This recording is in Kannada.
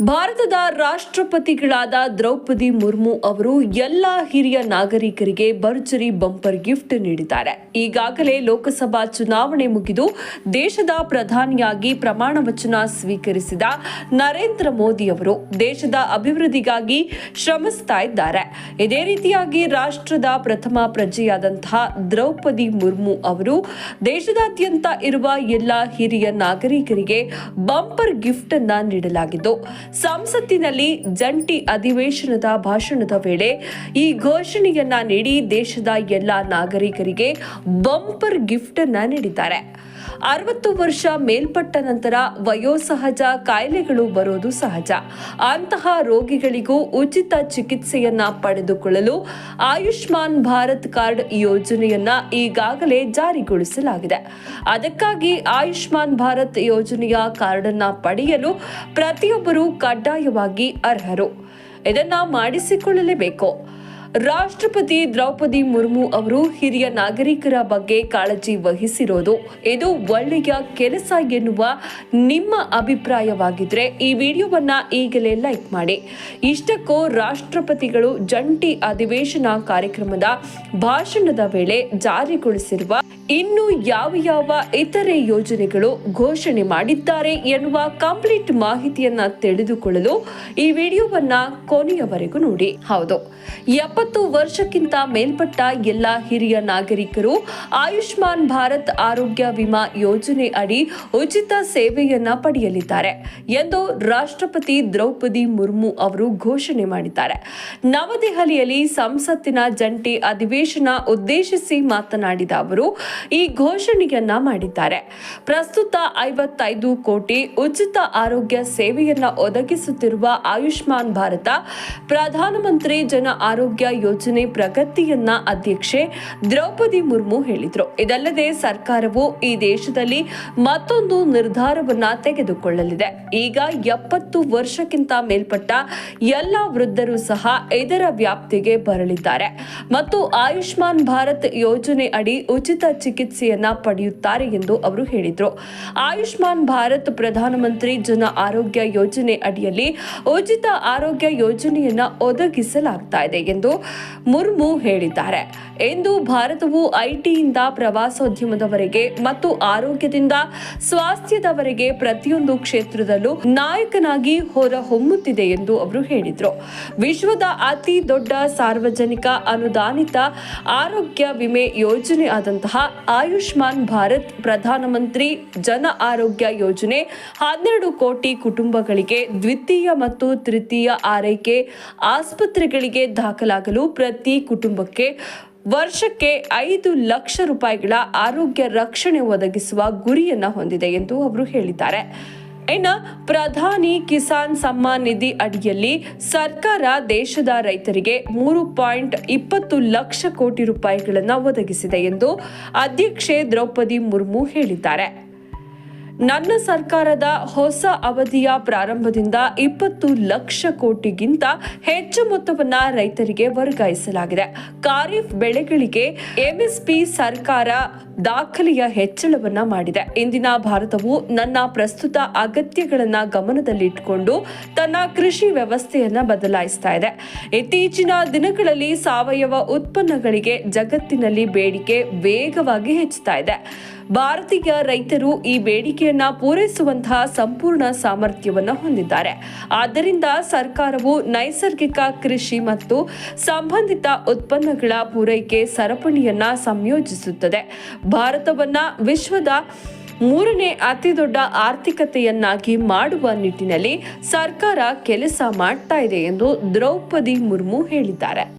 ಭಾರತದ ರಾಷ್ಟ್ರಪತಿಗಳಾದ ದ್ರೌಪದಿ ಮುರ್ಮು ಅವರು ಎಲ್ಲ ಹಿರಿಯ ನಾಗರಿಕರಿಗೆ ಭರ್ಜರಿ ಬಂಪರ್ ಗಿಫ್ಟ್ ನೀಡಿದ್ದಾರೆ. ಈಗಾಗಲೇ ಲೋಕಸಭಾ ಚುನಾವಣೆ ಮುಗಿದು ದೇಶದ ಪ್ರಧಾನಿಯಾಗಿ ಪ್ರಮಾಣ ವಚನ ಸ್ವೀಕರಿಸಿದ ನರೇಂದ್ರ ಮೋದಿ ಅವರು ದೇಶದ ಅಭಿವೃದ್ಧಿಗಾಗಿ ಶ್ರಮಿಸ್ತಾ ಇದ್ದಾರೆ. ಇದೇ ರೀತಿಯಾಗಿ ರಾಷ್ಟ್ರದ ಪ್ರಥಮ ಪ್ರಜೆಯಾದಂತಹ ದ್ರೌಪದಿ ಮುರ್ಮು ಅವರು ದೇಶದಾದ್ಯಂತ ಇರುವ ಎಲ್ಲ ಹಿರಿಯ ನಾಗರಿಕರಿಗೆ ಬಂಪರ್ ಗಿಫ್ಟ್ ಅನ್ನ ನೀಡಲಾಗಿದ್ದು ಸಂಸತ್ತಿನಲ್ಲಿ ಜಂಟಿ ಅಧಿವೇಶನದ ಭಾಷಣದ ವೇಳೆ ಈ ಘೋಷಣೆಯನ್ನ ನೀಡಿ ದೇಶದ ಎಲ್ಲ ನಾಗರಿಕರಿಗೆ ಬಂಪರ್ ಗಿಫ್ಟ್ ಅನ್ನ ನೀಡಿದ್ದಾರೆ. ಅರವತ್ತು ವರ್ಷ ಮೇಲ್ಪಟ್ಟ ನಂತರ ವಯೋಸಹಜ ಕಾಯಿಲೆಗಳು ಬರೋದು ಸಹಜ. ಅಂತಹ ರೋಗಿಗಳಿಗೂ ಉಚಿತ ಚಿಕಿತ್ಸೆಯನ್ನ ಪಡೆದುಕೊಳ್ಳಲು ಆಯುಷ್ಮಾನ್ ಭಾರತ್ ಕಾರ್ಡ್ ಯೋಜನೆಯನ್ನ ಈಗಾಗಲೇ ಜಾರಿಗೊಳಿಸಲಾಗಿದೆ. ಅದಕ್ಕಾಗಿ ಆಯುಷ್ಮಾನ್ ಭಾರತ್ ಯೋಜನೆಯ ಕಾರ್ಡ್ ಅನ್ನ ಪಡೆಯಲು ಪ್ರತಿಯೊಬ್ಬರು ಕಡ್ಡಾಯವಾಗಿ ಅರ್ಹರು. ಇದನ್ನ ಮಾಡಿಸಿಕೊಳ್ಳಲೇಬೇಕು. ರಾಷ್ಟ್ರಪತಿ ದ್ರೌಪದಿ ಮುರ್ಮು ಅವರು ಹಿರಿಯ ನಾಗರಿಕರ ಬಗ್ಗೆ ಕಾಳಜಿ ವಹಿಸಿರೋದು. ಇದು ಒಳ್ಳೆಯ ಕೆಲಸ ಎನ್ನುವ ನಿಮ್ಮ ಅಭಿಪ್ರಾಯವಾಗಿದ್ರೆ ಈ ವಿಡಿಯೋವನ್ನ ಈಗಲೇ ಲೈಕ್ ಮಾಡಿ. ಇಷ್ಟಕ್ಕೂ ರಾಷ್ಟ್ರಪತಿಗಳು ಜಂಟಿ ಅಧಿವೇಶನ ಕಾರ್ಯಕ್ರಮದ ಭಾಷಣದ ವೇಳೆ ಜಾರಿಗೊಳಿಸಿರುವ ಇನ್ನು ಯಾವ ಯಾವ ಇತರೆ ಯೋಜನೆಗಳು ಘೋಷಣೆ ಮಾಡಿದ್ದಾರೆ ಎನ್ನುವ ಕಂಪ್ಲೀಟ್ ಮಾಹಿತಿಯನ್ನ ತಿಳಿದುಕೊಳ್ಳಲು ಈ ವಿಡಿಯೋವನ್ನ ಕೊನೆಯವರೆಗೂ ನೋಡಿ. ಹೌದು. ಎಪ್ಪತ್ತು ವರ್ಷಕ್ಕಿಂತ ಮೇಲ್ಪಟ್ಟ ಎಲ್ಲ ಹಿರಿಯ ನಾಗರಿಕರು ಆಯುಷ್ಮಾನ್ ಭಾರತ್ ಆರೋಗ್ಯ ವಿಮಾ ಯೋಜನೆ ಅಡಿ ಉಚಿತ ಸೇವೆಯನ್ನ ಪಡೆಯಲಿದ್ದಾರೆ ಎಂದು ರಾಷ್ಟ್ರಪತಿ ದ್ರೌಪದಿ ಮುರ್ಮು ಅವರು ಘೋಷಣೆ ಮಾಡಿದ್ದಾರೆ. ನವದೆಹಲಿಯಲ್ಲಿ ಸಂಸತ್ತಿನ ಜಂಟಿ ಅಧಿವೇಶನ ಉದ್ದೇಶಿಸಿ ಮಾತನಾಡಿದ ಅವರು ಈ ಘೋಷಣೆಯನ್ನ ಮಾಡಿದ್ದಾರೆ. ಪ್ರಸ್ತುತ ಐವತ್ತೈದು ಕೋಟಿ ಉಚಿತ ಆರೋಗ್ಯ ಸೇವೆಯನ್ನ ಒದಗಿಸುತ್ತಿರುವ ಆಯುಷ್ಮಾನ್ ಭಾರತ, ಪ್ರಧಾನಮಂತ್ರಿ ಜನ ಆರೋಗ್ಯ ಯೋಜನೆ ಪ್ರಗತಿಯನ್ನ ಅಧ್ಯಕ್ಷೆ ದ್ರೌಪದಿ ಮುರ್ಮು ಹೇಳಿದ್ರು. ಇದಲ್ಲದೆ ಸರ್ಕಾರವು ಈ ದೇಶದಲ್ಲಿ ಮತ್ತೊಂದು ನಿರ್ಧಾರವನ್ನ ತೆಗೆದುಕೊಳ್ಳಲಿದೆ. ಈಗ ಎಪ್ಪತ್ತು ವರ್ಷಕ್ಕಿಂತ ಮೇಲ್ಪಟ್ಟ ಎಲ್ಲ ವೃದ್ಧರು ಸಹ ಇದರ ವ್ಯಾಪ್ತಿಗೆ ಬರಲಿದ್ದಾರೆ. ಮತ್ತು ಆಯುಷ್ಮಾನ್ ಭಾರತ್ ಯೋಜನೆ ಅಡಿ ಉಚಿತ ಚಿಕಿತ್ಸೆಯನ್ನ ಪಡೆಯುತ್ತಾರೆ ಎಂದು ಅವರು ಹೇಳಿದ್ರು. ಆಯುಷ್ಮಾನ್ ಭಾರತ್ ಪ್ರಧಾನಮಂತ್ರಿ ಜನ ಆರೋಗ್ಯ ಯೋಜನೆ ಅಡಿಯಲ್ಲಿ ಉಚಿತ ಆರೋಗ್ಯ ಯೋಜನೆಯನ್ನ ಒದಗಿಸಲಾಗ್ತಾ ಇದೆ ಎಂದು ಮುರ್ಮು ಹೇಳಿದ್ದಾರೆ. ಎಂದು ಭಾರತವು ಐಟಿಯಿಂದ ಪ್ರವಾಸೋದ್ಯಮದವರೆಗೆ ಮತ್ತು ಆರೋಗ್ಯದಿಂದ ಸ್ವಾಸ್ಥ್ಯದವರೆಗೆ ಪ್ರತಿಯೊಂದು ಕ್ಷೇತ್ರದಲ್ಲೂ ನಾಯಕನಾಗಿ ಹೊರಹೊಮ್ಮುತ್ತಿದೆ ಎಂದು ಅವರು ಹೇಳಿದರು. ವಿಶ್ವದ ಅತಿ ದೊಡ್ಡ ಸಾರ್ವಜನಿಕ ಅನುದಾನಿತ ಆರೋಗ್ಯ ವಿಮೆ ಯೋಜನೆ ಆದಂತಹ ಆಯುಷ್ಮಾನ್ ಭಾರತ್ ಪ್ರಧಾನಮಂತ್ರಿ ಜನ ಆರೋಗ್ಯ ಯೋಜನೆ ಹನ್ನೆರಡು ಕೋಟಿ ಕುಟುಂಬಗಳಿಗೆ ದ್ವಿತೀಯ ಮತ್ತು ತೃತೀಯ ಆರೈಕೆ ಆಸ್ಪತ್ರೆಗಳಿಗೆ ದಾಖಲಾಗಲು ಪ್ರತಿ ಕುಟುಂಬಕ್ಕೆ ವರ್ಷಕ್ಕೆ ಐದು ಲಕ್ಷ ರೂಪಾಯಿಗಳ ಆರೋಗ್ಯ ರಕ್ಷಣೆ ಒದಗಿಸುವ ಗುರಿಯನ್ನ ಹೊಂದಿದೆ ಎಂದು ಅವರು ಹೇಳಿದ್ದಾರೆ. ಇನ್ನು ಪ್ರಧಾನಿ ಕಿಸಾನ್ ಸಮ್ಮಾನ್ ನಿಧಿ ಅಡಿಯಲ್ಲಿ ಸರ್ಕಾರ ದೇಶದ ರೈತರಿಗೆ ಮೂರು ಪಾಯಿಂಟ್ ಇಪ್ಪತ್ತು ಲಕ್ಷ ಕೋಟಿ ರೂಪಾಯಿಗಳನ್ನು ಒದಗಿಸಿದೆ ಎಂದು ಅಧ್ಯಕ್ಷೆ ದ್ರೌಪದಿ ಮುರ್ಮು ಹೇಳಿದ್ದಾರೆ. ನನ್ನ ಸರ್ಕಾರದ ಹೊಸ ಅವಧಿಯ ಪ್ರಾರಂಭದಿಂದ ಇಪ್ಪತ್ತು ಲಕ್ಷ ಕೋಟಿಗಿಂತ ಹೆಚ್ಚು ಮೊತ್ತವನ್ನ ರೈತರಿಗೆ ವರ್ಗಾಯಿಸಲಾಗಿದೆ. ಖಾರಿಫ್ ಬೆಳೆಗಳಿಗೆ ಎಂಎಸ್ಪಿ ಸರ್ಕಾರ ದಾಖಲೆಯ ಹೆಚ್ಚಳವನ್ನ ಮಾಡಿದೆ. ಇಂದಿನ ಭಾರತವು ನನ್ನ ಪ್ರಸ್ತುತ ಅಗತ್ಯಗಳನ್ನ ಗಮನದಲ್ಲಿಟ್ಟುಕೊಂಡು ತನ್ನ ಕೃಷಿ ವ್ಯವಸ್ಥೆಯನ್ನ ಬದಲಾಯಿಸ್ತಾ ಇದೆ. ಇತ್ತೀಚಿನ ದಿನಗಳಲ್ಲಿ ಸಾವಯವ ಉತ್ಪನ್ನಗಳಿಗೆ ಜಗತ್ತಿನಲ್ಲಿ ಬೇಡಿಕೆ ವೇಗವಾಗಿ ಹೆಚ್ಚುತ್ತಾ ಇದೆ. ಭಾರತೀಯ ರೈತರು ಈ ಬೇಡಿಕೆಯನ್ನ ಪೂರೈಸುವಂತಹ ಸಂಪೂರ್ಣ ಸಾಮರ್ಥ್ಯವನ್ನು ಹೊಂದಿದ್ದಾರೆ. ಆದ್ದರಿಂದ ಸರ್ಕಾರವು ನೈಸರ್ಗಿಕ ಕೃಷಿ ಮತ್ತು ಸಂಬಂಧಿತ ಉತ್ಪನ್ನಗಳ ಪೂರೈಕೆ ಸರಪಣಿಯನ್ನ ಸಂಯೋಜಿಸುತ್ತದೆ. ಭಾರತವನ್ನ ವಿಶ್ವದ ಮೂರನೇ ಅತಿದೊಡ್ಡ ಆರ್ಥಿಕತೆಯನ್ನಾಗಿ ಮಾಡುವ ನಿಟ್ಟಿನಲ್ಲಿ ಸರ್ಕಾರ ಕೆಲಸ ಮಾಡ್ತಾ ಇದೆ ಎಂದು ದ್ರೌಪದಿ ಮುರ್ಮು ಹೇಳಿದ್ದಾರೆ.